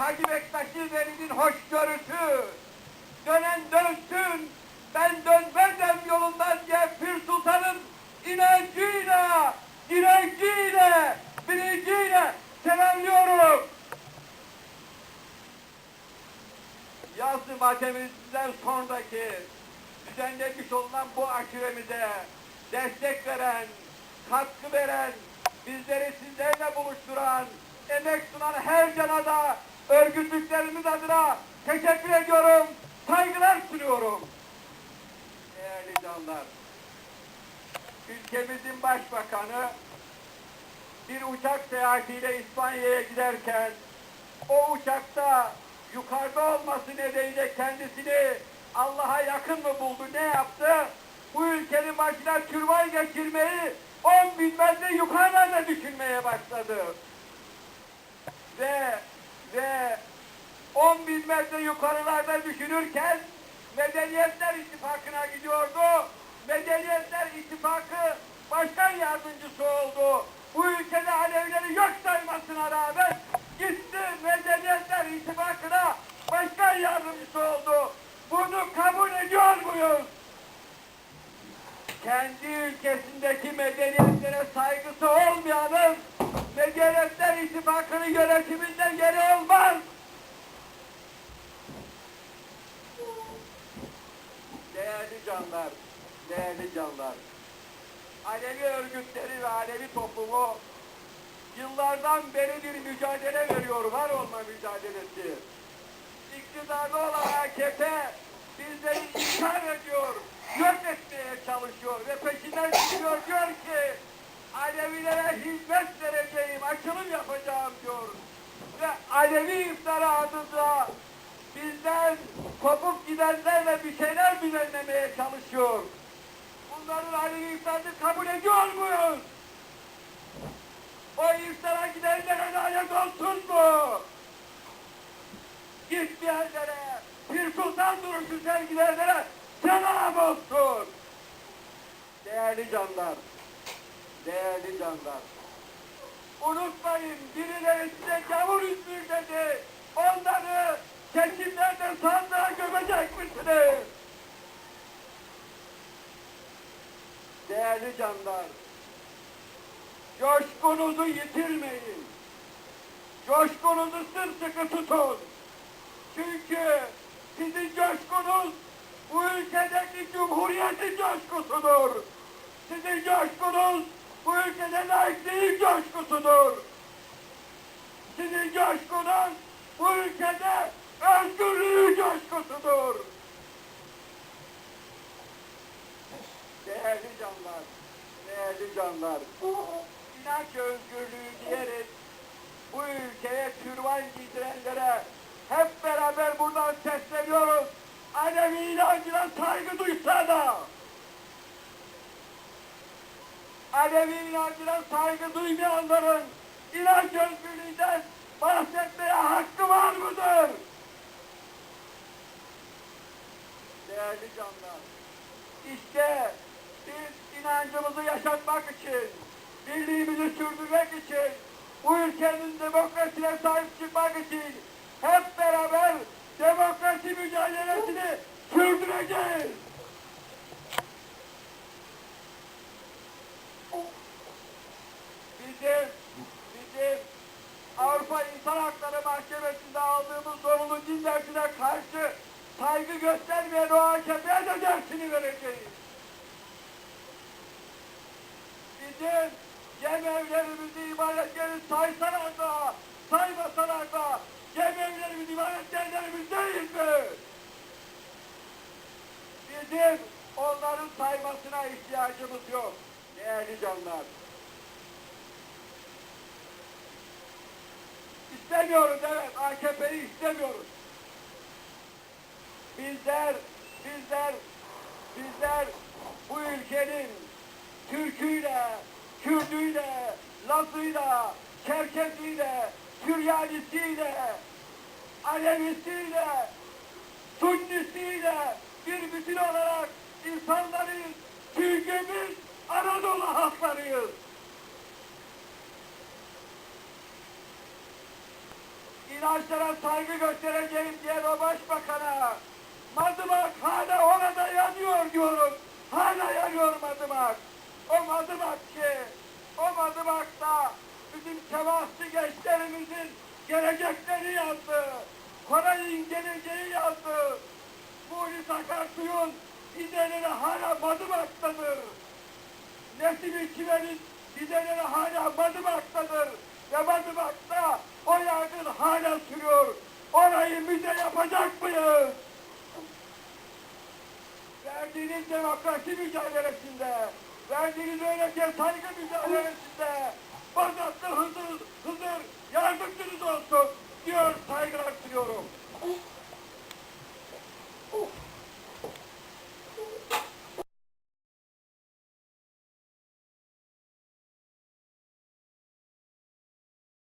Hacı Bektaşi Veli'nin hoşgörüsü. Dönen dönsün, ben dönmezem yolundan diye Pir Sultan'ın inancıyla, direnciyle, bilinciyle selamlıyorum. Yazlı matemimizden sonraki düzenlemiş olunan bu aşiremize destek veren, katkı veren, bizleri sizlerle buluşturan, emek sunan her cana da örgütlüklerimiz adına teşekkür ediyorum, saygılar sunuyorum. Değerli canlar, ülkemizin başbakanı bir uçak seyahatiyle İspanya'ya giderken o uçakta yukarıda olması nedeniyle kendisini Allah'a yakın mı buldu? Ne yaptı? Bu ülkenin başına türban geçirmeyi 10 bin metre yukarılarda düşünmeye başladı. Ve ve 10 bin metre yukarılarda düşünürken Medeniyetler İttifakı'na gidiyordu. Medeniyetler İttifakı başkan yardımcısı oldu. Bu ülkede Alevileri yok saymasına rağmen gitti Medeniyetler İttifakı'na başkan yardımcısı oldu. Bunu kabul ediyor muyuz? Kendi ülkesindeki medeniyetlere saygısı olmayanın Medeniyetler İttifakı'nın yönetiminde yeri olmaz. Değerli canlar, değerli canlar. Alevi örgütleri ve Alevi toplumu yıllardan beri bir mücadele veriyor, var olma mücadelesi. İktidarda olan AKP bizleri inkar ediyor, yok etmeye çalışıyor ve peşinden gidiyor diyor ki Alevilere hizmet vereceğim, açılım yapacağım diyor. Ve Alevi iftara adında bizden kopuk gidenlerle bir şeyler düzenlemeye çalışıyor. Bunların Alevi iftarını kabul ediyor muyuz? O iftara gidenlere lanet olsun mu? Gitmeyenlere, bir sultan duruşu sergileyenlere selam olsun. Değerli canlar, değerli canlar. Unutmayın birileri size gavur üstü dedi. Onları seçimlerde sandığa gömecek misiniz? Değerli canlar, coşkunuzu yitirmeyin. Coşkunuzu sımsıkı tutun. Çünkü sizin coşkunuz bu ülkedeki cumhuriyetin coşkusudur. Sizin coşkunuz bu ülkede laikliğin coşkusudur. Sizin coşkunuz bu ülkede özgürlüğün coşkusudur. Değerli canlar, değerli canlar, inanç özgürlüğü diyerek bu ülkeye türban giydirenlere hep beraber buradan sesleniyoruz. Alevi inancına saygı duysana. Alevi inancına saygı duymayanların inanç özgürlüğünden bahsetmeye hakkı var mıdır? Değerli canlar, işte biz inancımızı yaşatmak için, birliğimizi sürdürmek için, bu ülkenin demokrasiye sahip çıkmak için hep beraber demokrasi mücadelesini sürdüreceğiz. Göstermeyen o AKP'ye de dersini vereceğiz. Bizim cemevlerimizi, ibadetleri saysalar da, saymasalar da cemevlerimiz, ibadetlerimiz değil mi? Bizim onların saymasına ihtiyacımız yok. Değerli canlar. İstemiyoruz evet, AKP'yi istemiyoruz. Bizler, bizler, bizler bu ülkenin Türküyle, Kürdüyle, Lazıyla, Çerkeziyle, Süryanisiyle, Alevisiyle, Sünnisiyle bir bütün olarak insanların çünkü biz Anadolu halklarıyız. maaşlara saygı göstereceğim diyen o başbakana Madımak hala orada yanıyor diyorum. Hala yanıyor Madımak. O Madımak ki, o Madımak'ta bizim Sivaslı gençlerimizin gelecekleri yazdı. Koray'ın geleceği yazdı. Muhlis Akarsuy'un liderleri hala Madımak'tadır. Nesim İçiver'in liderleri hala Madımak'tadır. Ve Madımak'ta o yargın hala sürüyor. Orayı müze yapacak mıyız? Verdiğiniz demokrasi mücadelesinde, verdiğiniz öylece saygı mücadelesinde, Bazatlı Hızır, Hızır yardımcınız olsun diyor saygılar. Oh.